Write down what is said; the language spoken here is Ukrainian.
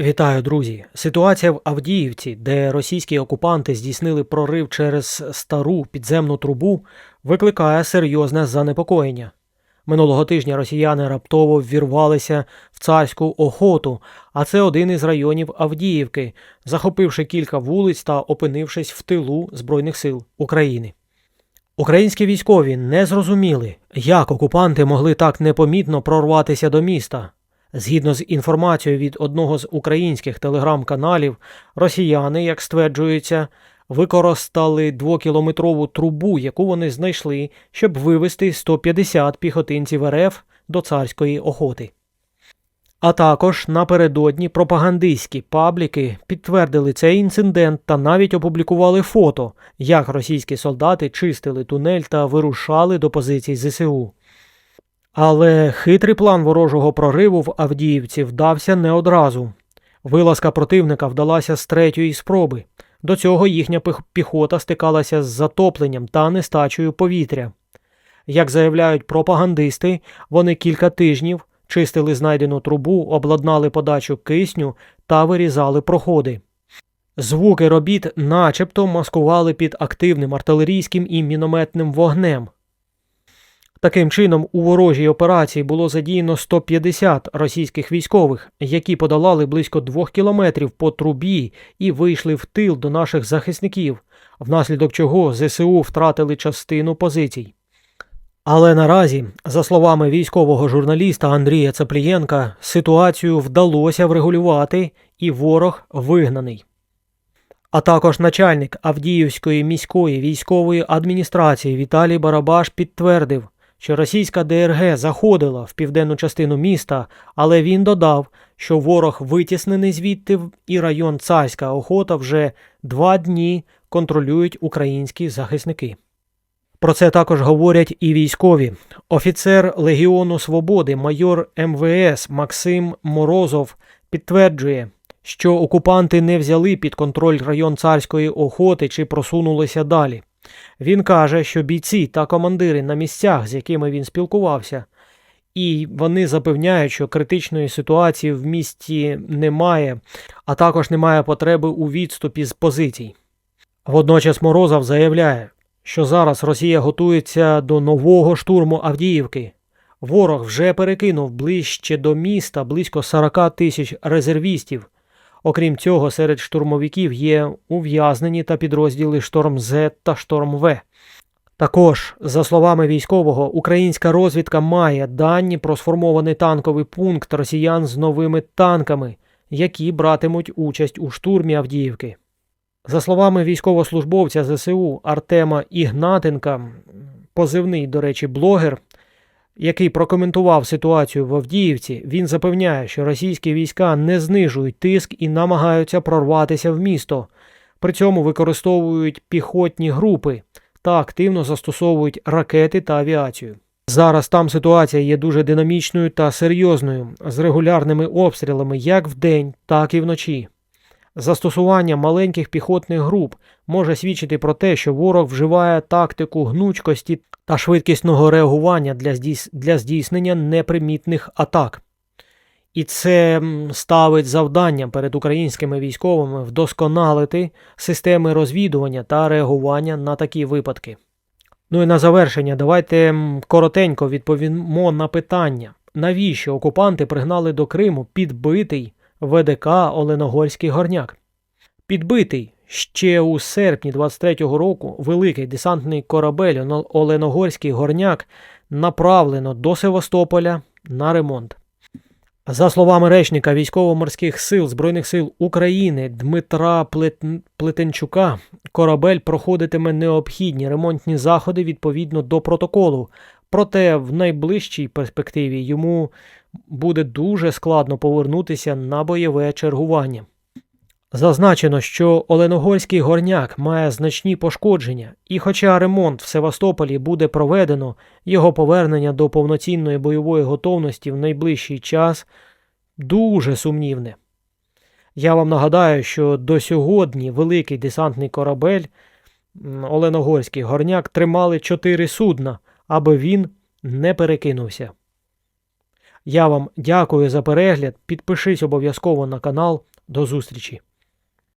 Вітаю, друзі! Ситуація в Авдіївці, де російські окупанти здійснили прорив через стару підземну трубу, викликає серйозне занепокоєння. Минулого тижня росіяни раптово ввірвалися в царську охоту, а це один із районів Авдіївки, захопивши кілька вулиць та опинившись в тилу Збройних сил України. Українські військові не зрозуміли, як окупанти могли так непомітно прорватися до міста. Згідно з інформацією від одного з українських телеграм-каналів, росіяни, як стверджується, використали двокілометрову трубу, яку вони знайшли, щоб вивести 150 піхотинців РФ до царської охоти. А також напередодні пропагандистські пабліки підтвердили цей інцидент та навіть опублікували фото, як російські солдати чистили тунель та вирушали до позицій ЗСУ. Але хитрий план ворожого прориву в Авдіївці вдався не одразу. Вилазка противника вдалася з третьої спроби. До цього їхня піхота стикалася з затопленням та нестачею повітря. Як заявляють пропагандисти, вони кілька тижнів чистили знайдену трубу, обладнали подачу кисню та вирізали проходи. Звуки робіт начебто маскували під активним артилерійським і мінометним вогнем. Таким чином, у ворожій операції було задіяно 150 російських військових, які подолали близько двох кілометрів по трубі і вийшли в тил до наших захисників, внаслідок чого ЗСУ втратили частину позицій. Але наразі, за словами військового журналіста Андрія Цаплієнка, ситуацію вдалося врегулювати і ворог вигнаний. А також начальник Авдіївської міської військової адміністрації Віталій Барабаш підтвердив, що російська ДРГ заходила в південну частину міста, але він додав, що ворог витіснений звідти і район Царська охота вже два дні контролюють українські захисники. Про це також говорять і військові. Офіцер Легіону Свободи, майор МВС Максим Морозов підтверджує, що окупанти не взяли під контроль район царської охоти чи просунулися далі. Він каже, що бійці та командири на місцях, з якими він спілкувався, і вони запевняють, що критичної ситуації в місті немає, а також немає потреби у відступі з позицій. Водночас Морозов заявляє, що зараз Росія готується до нового штурму Авдіївки. Ворог вже перекинув ближче до міста близько 40 тисяч резервістів. Окрім цього, серед штурмовиків є ув'язнені та підрозділи Шторм З та Шторм В. Також, за словами військового, українська розвідка має дані про сформований танковий пункт росіян з новими танками, які братимуть участь у штурмі Авдіївки. За словами військовослужбовця ЗСУ Артема Ігнатенка, позивний, до речі, блогер, який прокоментував ситуацію в Авдіївці, він запевняє, що російські війська не знижують тиск і намагаються прорватися в місто. При цьому використовують піхотні групи та активно застосовують ракети та авіацію. Зараз там ситуація є дуже динамічною та серйозною, з регулярними обстрілами як вдень, так і вночі. Застосування маленьких піхотних груп може свідчити про те, що ворог вживає тактику гнучкості та швидкісного реагування для, здійс... для здійснення непримітних атак. І це ставить завдання перед українськими військовими вдосконалити системи розвідування та реагування на такі випадки. Ну і на завершення, давайте коротенько відповімо на питання, навіщо окупанти пригнали до Криму підбитий ВДК Оленогорський горняк. Підбитий ще у серпні 23-го року великий десантний корабель Оленогорський горняк направлено до Севастополя на ремонт. За словами речника військово-морських сил Збройних сил України Дмитра Плетенчука, корабель проходитиме необхідні ремонтні заходи відповідно до протоколу. Проте в найближчій перспективі йому буде дуже складно повернутися на бойове чергування. Зазначено, що Оленогорський горняк має значні пошкодження, і хоча ремонт в Севастополі буде проведено, його повернення до повноцінної бойової готовності в найближчий час дуже сумнівне. Я вам нагадаю, що до сьогодні великий десантний корабель Оленогорський горняк тримали чотири судна, аби він не перекинувся. Я вам дякую за перегляд. Підпишись обов'язково на канал, До зустрічі!